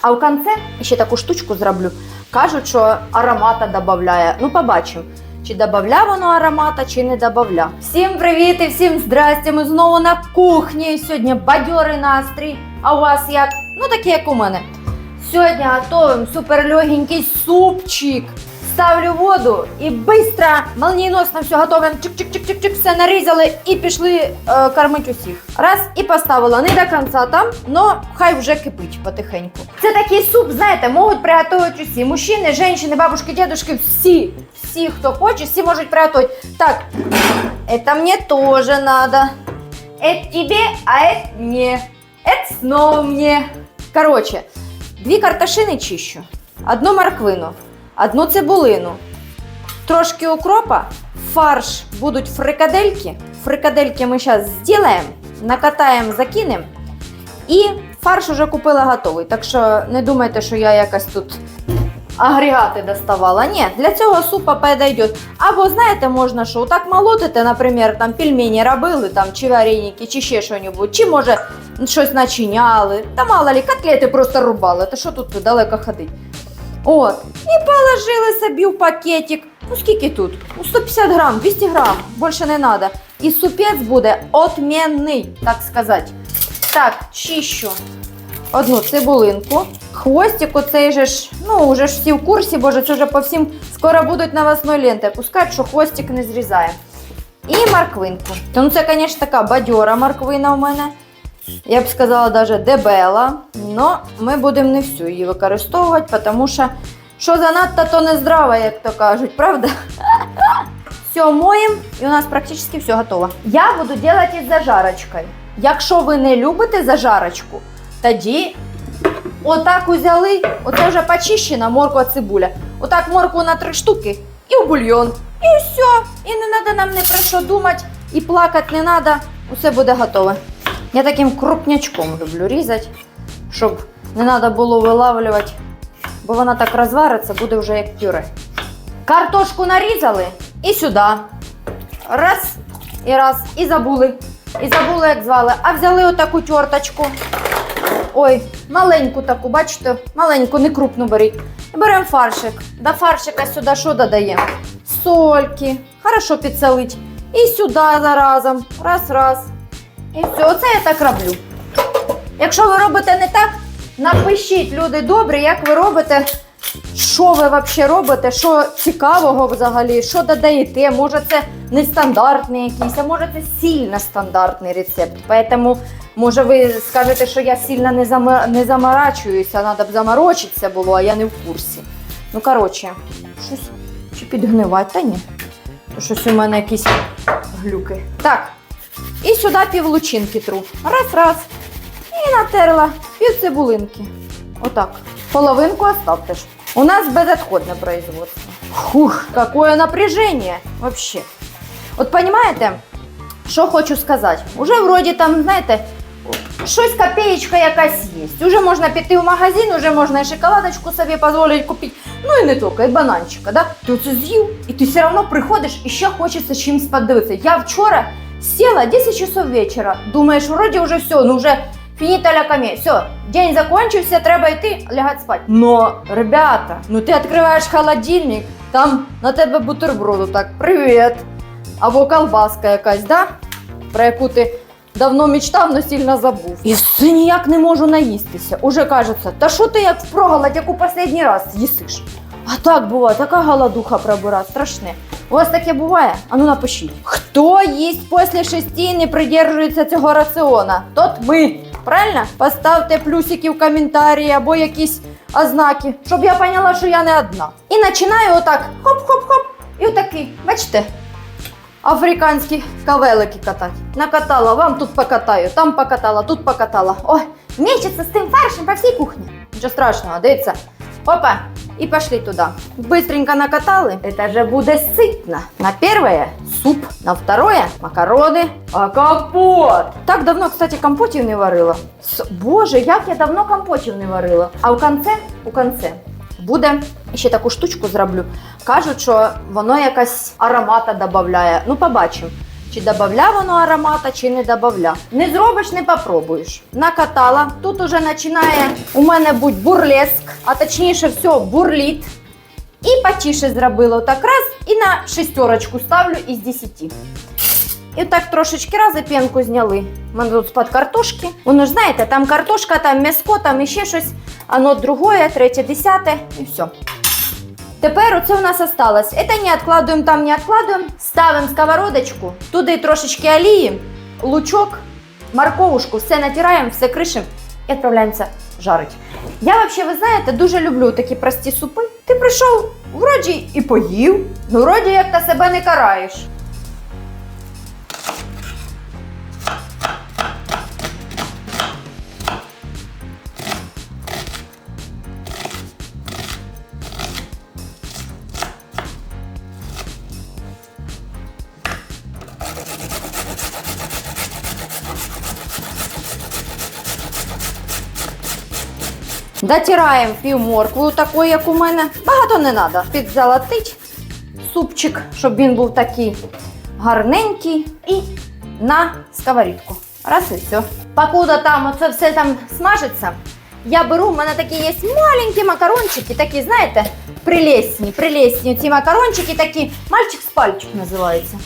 А в кінці ще таку штучку зроблю. Кажуть, що аромата додає. Ну, побачимо, чи додає воно аромата, чи не додає. Всім привіт і всім здрасте. Ми знову на кухні. Сьогодні бадьорий настрій. А у вас як? Ну, такі, як у мене. Сьогодні готуємо суперлегенький супчик. Ставлю воду і швидко, молнієносно все готовим. Чик-чик-чик-чик-чик, все нарізали і пішли е, кормити усіх. Раз і поставила не до кінця там, но хай вже кипить потихеньку. Це такий суп, знаєте, можуть приготувати усі. Мужчини, жінки, бабушки, дедушки, всі. Всі, хто хоче, всі можуть приготувати. Так, это мне тоже надо. Это тебе, а это мне. Это снова мне. Короче, дві карташини чищу, одну морквину, одну цибулину, трошки укропа, фарш будуть фрикадельки. Фрикадельки ми зараз зробимо, накатаємо, закинемо. І фарш уже купила готовий. Так що не думайте, що я якась тут агрегати доставала. Ні, для цього супа підійде. Або знаєте, можна що так молотити, наприклад, там пельмені робили, там, чи вареники, чи ще щось, чи може щось начиняли. Та мало ли, котлети просто рубали. Та що тут далеко ходить? От. І положили собі в пакетик. Ну скільки тут? Ну 150 грам, 200 грам, більше не треба. І супець буде отмінний, так сказати. Так, чищу одну цибулинку. Хвостик оцей же ж, ну вже ж всі в курсі, боже, це вже по всім скоро будуть новосної ленти пускати, що хвостик не зрізає. І морквинку. Ну це, звісно, така бадьора морквина у мене. Я б сказала, навіть дебела. але ми будемо не всю її використовувати, тому що що занадто, то не здраво, як то кажуть, правда? Все моємо і у нас практично все готово. Я буду робити із зажарочкою. Якщо ви не любите зажарочку, тоді отак узяли, оце вже почищена морква цибуля. Отак моркву на три штуки і в бульйон. І все. І не треба нам не про що думати, і плакати не треба. Усе буде готове. Я таким крупнячком люблю різати, щоб не треба було вилавлювати, бо вона так розвариться, буде вже як пюре. Картошку нарізали і сюди. Раз і раз, і забули. І забули, як звали. А взяли отаку терточку. Ой, маленьку таку, бачите, маленьку, не крупну беріть. І беремо фаршик. До фаршика сюди що додаємо? Сольки. Хорошо підсолить. І сюди заразом. Раз, раз. І все, оце я так роблю. Якщо ви робите не так, напишіть, люди добрі, як ви робите, що ви взагалі робите, що цікавого взагалі, що додаєте. Може, це нестандартний якийсь, а може це сильно стандартний рецепт. Поэтому, може, ви скажете, що я сильно не, зама... не заморачуюся, треба б заморочитися було, а я не в курсі. Ну, коротше, щось чи підгнивати, та ні. То щось у мене якісь глюки. Так. І сюди пів лучинки тру. Раз, раз. І натерла пів цибулинки. Отак. Половинку оставте ж. У нас безотходне производство. Фух, какое напряжение вообще. От понимаете, що хочу сказати? Уже вроді там, знаєте, щось копеєчка якась є. Уже можна піти в магазин, уже можна і шоколадочку собі дозволити купити. Ну і не тільки, і бананчика, да? Ти оце з'їв, і ти все одно приходиш і ще хочеться чимось подивитися. Я вчора села 10 часов вечора, думаєш, вроді вже все, ну вже фініта ля камі, все, день закончився, треба йти лягати спати. Но, ребята, ну ти відкриваєш холодильник, там на тебе бутерброду так, привіт. Або колбаска якась, да? Про яку ти давно мечтав, но сильно забув. І все ніяк не можу наїстися. Уже кажеться, та що ти як впроголодь, як останній раз їсиш? А так буває, така голодуха пробира, страшне. У вас таке буває? А ну напишіть. Хто їсть після шести і не придержується цього раціона? Тот ми. Правильно? Поставте плюсики в коментарі або якісь ознаки, щоб я поняла, що я не одна. І починаю отак хоп-хоп-хоп. І отакий, бачите? Африканські кавелики катати. Накатала, вам тут покатаю, там покатала, тут покатала. Ой, мечеться з тим фаршем по всій кухні. Нічого страшного, дивіться. Опа, і пошли туди. Быстренько накатали. Это же буде ситно. На первое суп, на второе макарони, а компот. Так давно, кстати, компотів не варила. С- Боже, як я давно компотів не варила. А в конце, у конце буде ще таку штучку зроблю. Кажуть, що воно якась аромата додає. Ну, побачимо. Чи додавля воно аромата, чи не додавля. Не зробиш, не попробуєш. Накатала. Тут уже починає у мене бути бурлеск, а точніше все, бурліт. І потіше зробила так раз і на шестерочку ставлю із 10. І так трошечки раз і пенку зняли. У мене тут з-під картошки. Воно ж знаєте, там картошка, там м'яско, там іще щось. Оно другое, третє, десяте і все. Тепер оце у нас осталось. Это не откладываем, там не откладываем. Ставимо сковородочку, туди трошечки олії, лучок, морковушку, все натираємо, все кришимо і відправляємося жарити. Я взагалі, ви знаєте, дуже люблю такі прості супи. Ти прийшов, вроді і поїв, ну вроді як ти себе не караєш. Дотираємо пів моркви, такої, як у мене. Багато не треба. Підзолотить супчик, щоб він був такий гарненький. І на сковорідку. Раз і все. Покуда там оце все там смажиться, я беру, у мене такі є маленькі макарончики, такі, знаєте, прелесні, прелесні. Ці макарончики такі, мальчик з пальчик називається.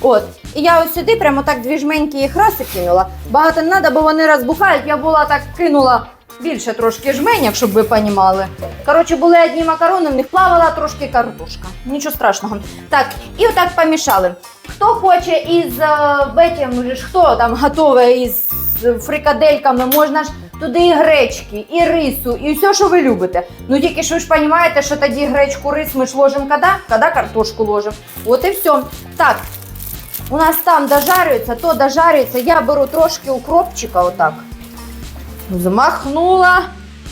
От, і я ось сюди прямо так дві жменьки їх раз і кинула. Багато не треба, бо вони розбухають. Я була так кинула більше трошки жменяк, щоб ви понімали. Коротше, були одні макарони, в них плавала трошки картошка. Нічого страшного. Так, і отак помішали. Хто хоче із е, бетям, хто там готове із фрикадельками, можна ж туди і гречки, і рису, і все, що ви любите. Ну тільки ж ви ж розумієте, що тоді гречку, рис ми ж ложимо коли? Коли картошку ложимо. От і все. Так, у нас там дожарюється, то дожарюється. Я беру трошки укропчика отак. Змахнула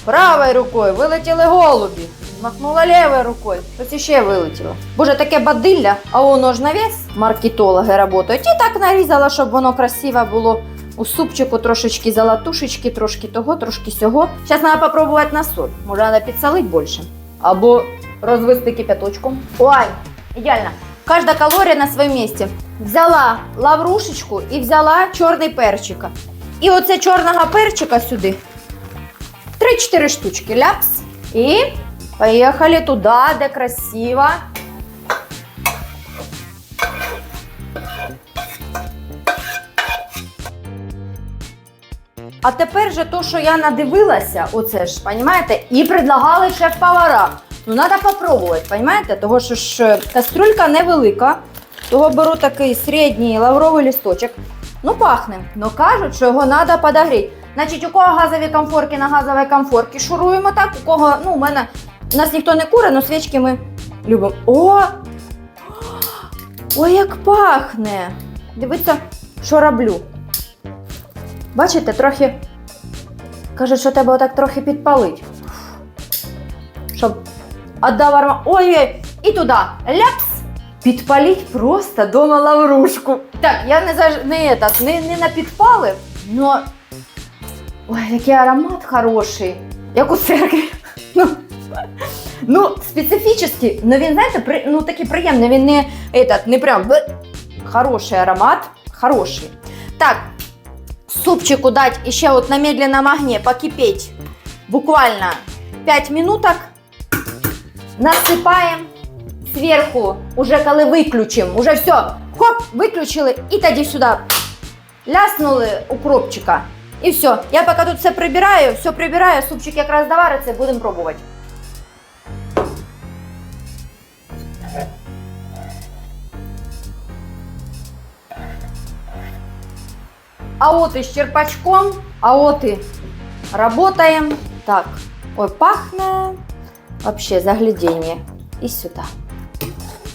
правою рукою, вилетіли голубі. Змахнула лівою рукою, щось іще вилетіло. Боже, таке бадилля, а воно ж на вес. Маркетологи працюють. І так нарізала, щоб воно красиво було. У супчику трошечки золотушечки, трошки того, трошки сього. Зараз треба спробувати на соль. Може, треба підсолити більше. Або розвести кипяточком. Ой, ідеально. Кожна калорія на своєму місці. Взяла лаврушечку і взяла чорний перчик. І оце чорного перчика сюди. 3-4 штучки ляпс. І поїхали туди, де красиво. А тепер же то, що я надивилася, оце ж, понімаєте, і предлагали шеф-повара. Ну, треба попробувати, понімаєте? Того що ж е, кастрюлька невелика, того беру такий середній лавровий лісточок. Ну, пахне. Ну кажуть, що його треба подогріти. Значить, у кого газові комфорки на газовій комфорки шуруємо так, у кого, ну, у мене, нас ніхто не куре, але свічки ми любимо. О! Ой, як пахне! Дивіться, що роблю. Бачите, трохи. Кажуть, що треба отак трохи підпалити. Щоб отдав аромат. Ой-ой! І туди ляпс! Підпаліть просто дома лаврушку. Так, я не заж... не, этот, не, не на підпали, но. Ой, який аромат хороший. Як у церкві. Ну, ну специфічний, но він, знаєте, при... ну такий приємний, він не, этот, не прям б- хороший аромат, хороший. Так, супчику дать еще вот на медленном огне покипеть буквально 5 минуток. Насипаємо сверху, уже коли виключимо, уже все, хоп, виключили і тоді сюди ляснули укропчика. І все. Я поки тут все прибираю, все прибираю, супчик якраз довариться, будемо пробувати. А от і з черпачком, а от і работаем. Так, ой, пахне. Вообще заглядіння. І сюди.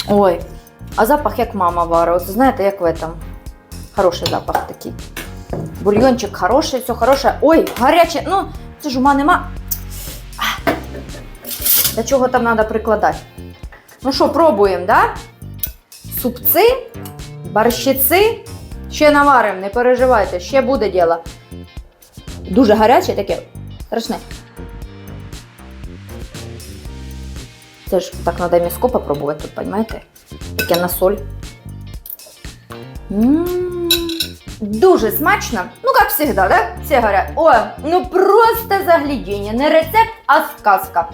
Ой, а запах як мама варила. Знаєте, як в этом. Хороший запах такий. Бульйончик хороший, все хороше. Ой, гаряче. Ну, це ж ума нема. До чого там треба прикладати? Ну що, пробуємо, да? Супці, борщиці. Ще наваримо, не переживайте, ще буде діло. Дуже гаряче таке. Страшне. Це ж так треба м'яско попробувати тут, розумієте? Таке на соль. М, Дуже смачно. Ну, как всегда, да? Все говорят, ой, ну просто заглядіння. Не рецепт, а сказка.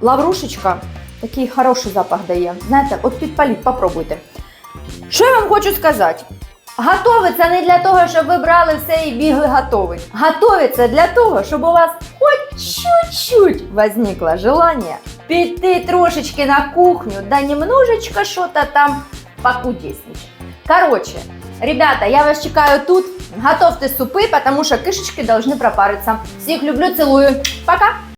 Лаврушечка такий хороший запах дає. Знаєте, от підпаліть, попробуйте. Що я вам хочу сказати? Готовиться не для того, щоб ви брали все і бігли готовить. Готовиться для того, щоб у вас хоч чуть-чуть возникло желание піти трошечки на кухню, да немножечко що-то там покудесничать. Короче, ребята, я вас чекаю тут. Готовьте супы, потому что кишечки должны пропариться. Всех люблю, целую. Пока!